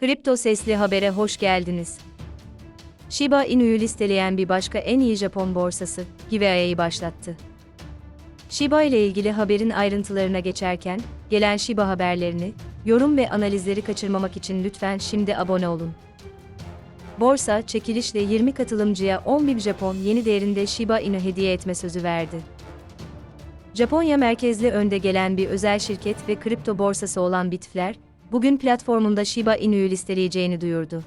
Kripto Sesli Haber'e hoş geldiniz. Shiba Inu'yu listeleyen bir başka en iyi Japon borsası, Hivea'yı başlattı. Shiba ile ilgili haberin ayrıntılarına geçerken, gelen Shiba haberlerini, yorum ve analizleri kaçırmamak için lütfen şimdi abone olun. Borsa, çekilişle 20 katılımcıya 10.000 Japon yeni değerinde Shiba Inu hediye etme sözü verdi. Japonya merkezli önde gelen bir özel şirket ve kripto borsası olan Bitfler, bugün platformunda Shiba Inu'yu listeleyeceğini duyurdu.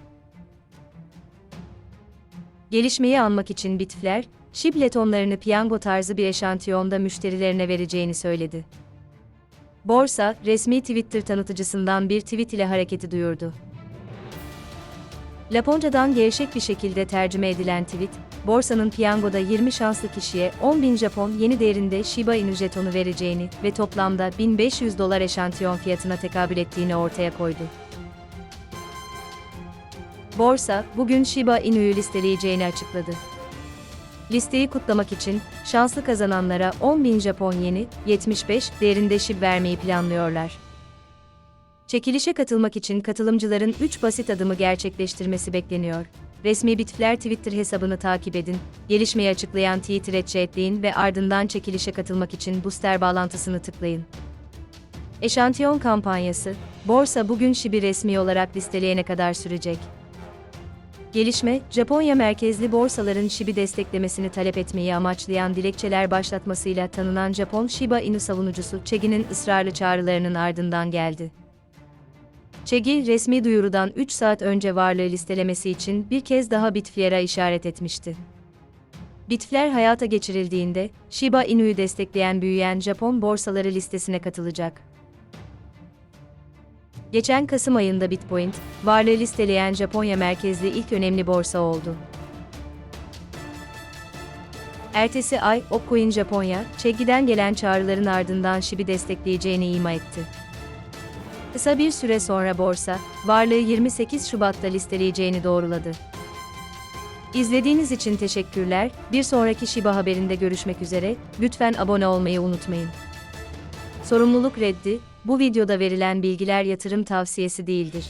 Gelişmeyi anmak için Bitfler, SHIB tonlarını piyango tarzı bir eşantiyonda müşterilerine vereceğini söyledi. Borsa, resmi Twitter tanıtıcısından bir tweet ile hareketi duyurdu. Laponca'dan gevşek bir şekilde tercüme edilen tweet, borsanın piyangoda 20 şanslı kişiye 10.000 Japon yeni değerinde Shiba Inu jetonu vereceğini ve toplamda 1500 dolar eşantiyon fiyatına tekabül ettiğini ortaya koydu. Borsa, bugün Shiba Inu'yu listeleyeceğini açıkladı. Listeyi kutlamak için, şanslı kazananlara 10.000 Japon yeni, 75 değerinde SHIB vermeyi planlıyorlar. Çekilişe katılmak için katılımcıların 3 basit adımı gerçekleştirmesi bekleniyor. Resmi Bitfler Twitter hesabını takip edin, gelişmeyi açıklayan Twitter'e ekleyin ve ardından çekilişe katılmak için booster bağlantısını tıklayın. Eşantiyon kampanyası, borsa bugün SHIB'i resmi olarak listeleyene kadar sürecek. Gelişme, Japonya merkezli borsaların SHIB'i desteklemesini talep etmeyi amaçlayan dilekçeler başlatmasıyla tanınan Japon Shiba Inu savunucusu Chegi'nin ısrarlı çağrılarının ardından geldi. Chegi, resmi duyurudan 3 saat önce varlığı listelemesi için bir kez daha Bitfier'a işaret etmişti. Bitfler hayata geçirildiğinde, Shiba Inu'yu destekleyen büyüyen Japon borsaları listesine katılacak. Geçen Kasım ayında Bitpoint, varlığı listeleyen Japonya merkezli ilk önemli borsa oldu. Ertesi ay, Opcoin Japonya, Chegi'den gelen çağrıların ardından SHIB'i destekleyeceğini ima etti. Kısa bir süre sonra borsa, varlığı 28 Şubat'ta listeleyeceğini doğruladı. İzlediğiniz için teşekkürler. Bir sonraki Shiba haberinde görüşmek üzere. Lütfen abone olmayı unutmayın. Sorumluluk reddi, bu videoda verilen bilgiler yatırım tavsiyesi değildir.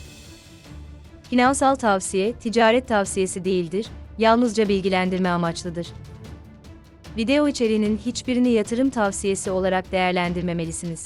Finansal tavsiye, ticaret tavsiyesi değildir, yalnızca bilgilendirme amaçlıdır. Video içeriğinin hiçbirini yatırım tavsiyesi olarak değerlendirmemelisiniz.